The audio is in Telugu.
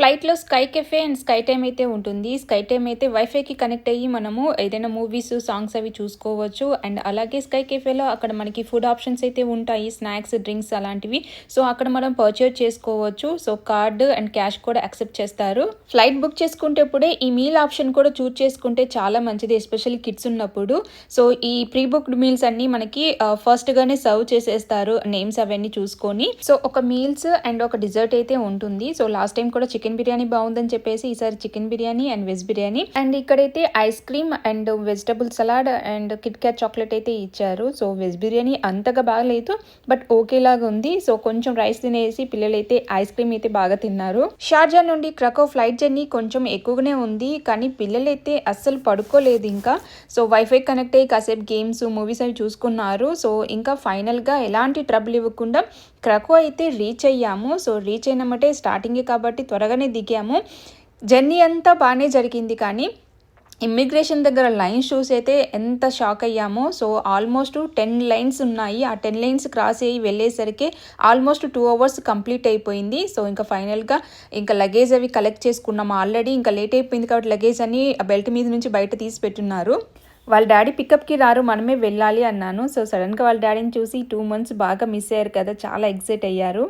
ఫ్లైట్లో sky cafe and sky time అయితే ఉంటుంది. స్కై టైమ్ అయితే వైఫైకి కనెక్ట్ అయ్యి మనము ఏదైనా మూవీస్ సాంగ్స్ అవి చూసుకోవచ్చు. అండ్ అలాగే స్కై కెఫేలో అక్కడ మనకి ఫుడ్ ఆప్షన్స్ అయితే ఉంటాయి. స్నాక్స్ డ్రింక్స్ అలాంటివి. సో అక్కడ మనం పర్చేజ్ చేసుకోవచ్చు. సో కార్డు అండ్ క్యాష్ కూడా యాక్సెప్ట్ చేస్తారు. ఫ్లైట్ బుక్ చేసుకుంటేప్పుడే ఈ మీల్ ఆప్షన్ కూడా చూస్ చేసుకుంటే చాలా మంచిది ఎస్పెషల్లీ కిడ్స్ ఉన్నప్పుడు. సో ఈ ప్రీ బుక్డ్ మీల్స్ అన్ని మనకి ఫస్ట్ గానే సర్వ్ చేసేస్తారు నేమ్స్ అవన్నీ చూసుకొని. సో ఒక మీల్స్ అండ్ ఒక డిజర్ట్ అయితే ఉంటుంది. సో లాస్ట్ టైం కూడా చికెన్ చికెన్ బిర్యానీ బాగుందని చెప్పేసి ఈసారి chicken biryani and veg biryani. And ఇక్కడైతే ice cream and vegetable salad and Kit Kat chocolate అయితే ఇచ్చారు. సో వెజ్ బిర్యానీ అంతగా బాగలేదు బట్ ఓకేలాగా ఉంది. సో కొంచెం రైస్ తినేసి పిల్లలైతే ఐస్ క్రీమ్ అయితే బాగా తిన్నారు. షార్జా నుండి క్రకో ఫ్లైట్ జర్నీ కొంచెం ఎక్కువగానే ఉంది కానీ పిల్లలైతే అస్సలు పడుకోలేదు ఇంకా. సో వైఫై కనెక్ట్ అయ్యి కాసేపు గేమ్స్ మూవీస్ అవి చూసుకున్నారు. సో ఇంకా ఫైనల్గా ఎలాంటి ట్రబుల్ ఇవ్వకుండా క్రకో అయితే రీచ్ అయ్యాము. సో రీచ్ అయినామంటే స్టార్టింగే కాబట్టి త్వరగానే దిగాము. జర్నీ అంతా బాగానే జరిగింది కానీ ఇమ్మిగ్రేషన్ దగ్గర లైన్స్ చూసి అయితే ఎంత షాక్ అయ్యామో. సో ఆల్మోస్ట్ టెన్ లైన్స్ ఉన్నాయి. ఆ టెన్ లైన్స్ క్రాస్ అయ్యి వెళ్ళేసరికి ఆల్మోస్ట్ టూ అవర్స్ కంప్లీట్ అయిపోయింది. సో ఇంకా ఫైనల్గా ఇంకా లగేజ్ అవి కలెక్ట్ చేసుకున్నాము ఆల్రెడీ. ఇంకా లేట్ అయిపోయింది కాబట్టి లగేజ్ అని ఆ బెల్ట్ మీద నుంచి బయట తీసి పెట్టున్నారు. వాళ్ళ డాడీ పికప్కి రారు మనమే వెళ్ళాలి అన్నాను. సో సడన్గా వాళ్ళ డాడీని చూసి టూ మంత్స్ బాగా మిస్ అయ్యారు కదా చాలా ఎక్సైట్ అయ్యారు.